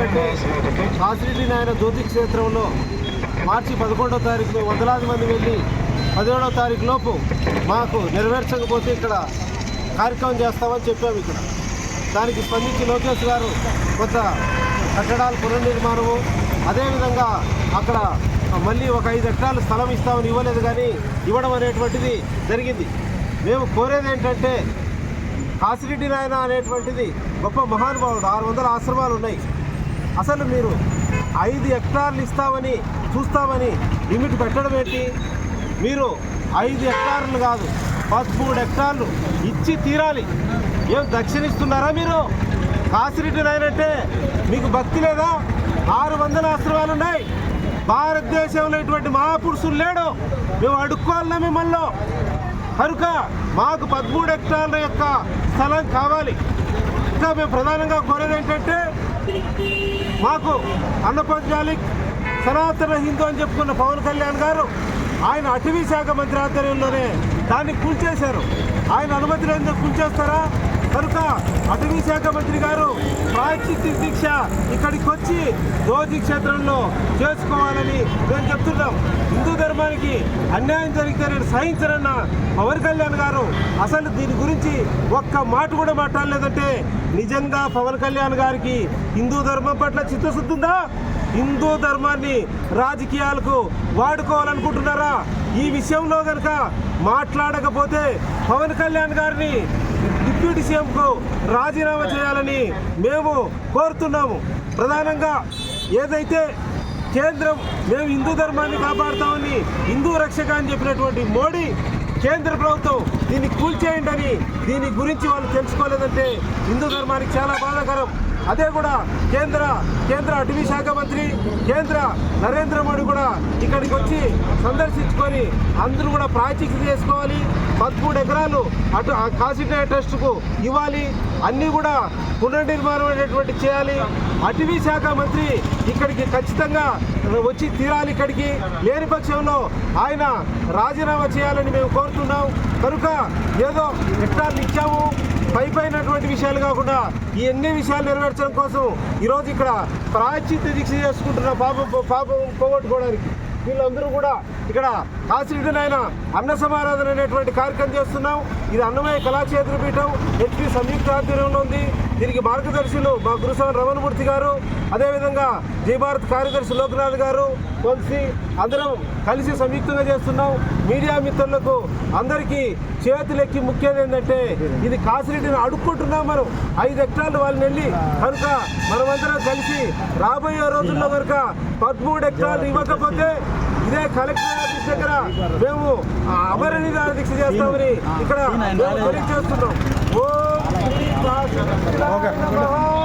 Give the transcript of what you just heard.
ఎందుకంటే కాసిరెడ్డి నాయన జ్యోతి క్షేత్రంలో మార్చి పదకొండో తారీఖు వందలాది మంది వెళ్ళి పదిహేడో తారీఖు లోపు మాకు నెరవేర్చకపోతే ఇక్కడ కార్యక్రమం చేస్తామని చెప్పాము ఇక్కడ. దానికి స్పందించి లోకేష్ గారు కొంత కట్టడాలు పునర్నిర్మాణము అదేవిధంగా అక్కడ మళ్ళీ ఒక ఐదు ఎకరాలు స్థలం ఇస్తామని ఇవ్వలేదు కానీ ఇవ్వడం అనేటువంటిది జరిగింది. మేము కోరేది ఏంటంటే కాసిరెడ్డి నాయన అనేటువంటిది గొప్ప మహానుభావుడు. ఆరు వందల ఆశ్రమాలు ఉన్నాయి. అసలు మీరు ఐదు హెక్టార్లు ఇస్తామని చూస్తామని లిమిట్ పెట్టడం ఏంటి? మీరు ఐదు హెక్టార్లు కాదు పదమూడు హెక్టార్లు ఇచ్చి తీరాలి. ఏం దక్షిణిస్తున్నారా మీరు? కాసిరెడ్డి నాయనంటే మీకు భక్తి లేదా? ఆరు వందల ఆశ్రమాలు ఉన్నాయి. భారతదేశంలో ఇటువంటి మహాపురుషులు లేడు. మేము అడుక్కోవాలన్నా మిమ్మల్ని? కనుక మాకు పదమూడు హెక్టార్ల యొక్క స్థలం కావాలి. ఇంకా మేము ప్రధానంగా కోరేది ఏంటంటే మాకు అన్నపంచాలిక్ సనాతన హిందూ అని చెప్పుకున్న పవన్ కళ్యాణ్ గారు ఆయన అటవీ శాఖ మంత్రి ఆధ్వర్యంలోనే దాన్ని కూల్చేశారు. ఆయన అనుమతి లేని కూల్చేస్తారా? కనుక అటవీ శాఖ మంత్రి గారు ప్రాచిత్య దీక్ష ఇక్కడికి వచ్చి జ్యోతి క్షేత్రంలో చేసుకోవాలని మేము చెప్తున్నాం. ధర్మానికి అన్యాయం జరిగితే నేను సహించనన్న పవన్ కళ్యాణ్ గారు అసలు దీని గురించి ఒక్క మాట కూడా మాట్లాడలేదంటే నిజంగా పవన్ కళ్యాణ్ గారికి హిందూ ధర్మం పట్ల చిత్తశుద్ధి ఉందా? హిందూ ధర్మాన్ని రాజకీయాలకు వాడుకోవాలనుకుంటున్నారా? ఈ విషయంలో కనుక మాట్లాడకపోతే పవన్ కళ్యాణ్ గారిని డిప్యూటీ సీఎంకు రాజీనామా చేయాలని మేము కోరుతున్నాము. ప్రధానంగా ఏదైతే కేంద్రం మేము హిందూ ధర్మాన్ని కాపాడుతామని హిందూ రక్షక అని చెప్పినటువంటి మోడీ కేంద్ర ప్రభుత్వం దీన్ని కూల్చేయండి అని దీని గురించి వాళ్ళు తెలుసుకోలేదంటే హిందూ ధర్మానికి చాలా బాధాకరం. అదే కూడా కేంద్ర కేంద్ర అటవీ శాఖ మంత్రి కేంద్ర నరేంద్ర మోడీ కూడా ఇక్కడికి వచ్చి సందర్శించుకొని అందరూ కూడా ప్రాచిక్యం చేసుకోవాలి. పదమూడు ఎకరాలు అటు ఆ ట్రస్ట్కు ఇవ్వాలి. అన్నీ కూడా పునర్నిర్మాణం అనేటువంటి చేయాలి. అటవీ శాఖ మంత్రి ఇక్కడికి ఖచ్చితంగా వచ్చి తీరాలి ఇక్కడికి. లేని పక్షంలో ఆయన రాజీనామా చేయాలని మేము కోరుతున్నాం. కనుక ఏదో హెక్టార్లు ఇచ్చాము. పై పైనటువంటి విషయాలు కాకుండా ఈ ఎన్ని విషయాలు నెరవేర్చడం కోసం ఈరోజు ఇక్కడ ప్రాయశ్చిత్త దీక్ష చేసుకుంటున్న పాపం పాపం పోగొట్టుకోవడానికి. వీళ్ళందరూ కూడా ఇక్కడ కాశీడునైన అన్న సమారాధన అనేటువంటి కార్యక్రమం చేస్తున్నాం. ఇది అన్నమయ్య కళాక్షేత్ర పీఠం హెచ్పి సంయుక్త ఆధ్వర్యంలో ఉంది. దీనికి మార్గదర్శులు మా గురుస్వామి రమణమూర్తి గారు అదేవిధంగా జై భారత్ కార్యదర్శి లోకనాథ్ గారు కొలిసి అందరం కలిసి సంయుక్తంగా చేస్తున్నాం. మీడియా మిత్రులకు అందరికీ చేతులెక్కి ముఖ్యం ఏంటంటే ఇది కాసిరెడ్డిని అడుక్కుంటున్నాం మనం. ఐదు హెక్టార్లు వాళ్ళని వెళ్ళి కనుక మనమందరం కలిసి రాబోయే రోజుల్లో కనుక పదమూడు హెక్టార్లు ఇవ్వకపోతే ఇదే కలెక్టర్ ఆఫీస్ దగ్గర మేము అమరనిదాన దీక్ష చేస్తామని ఇక్కడ తెలియజేస్తున్నాం. ఓం OK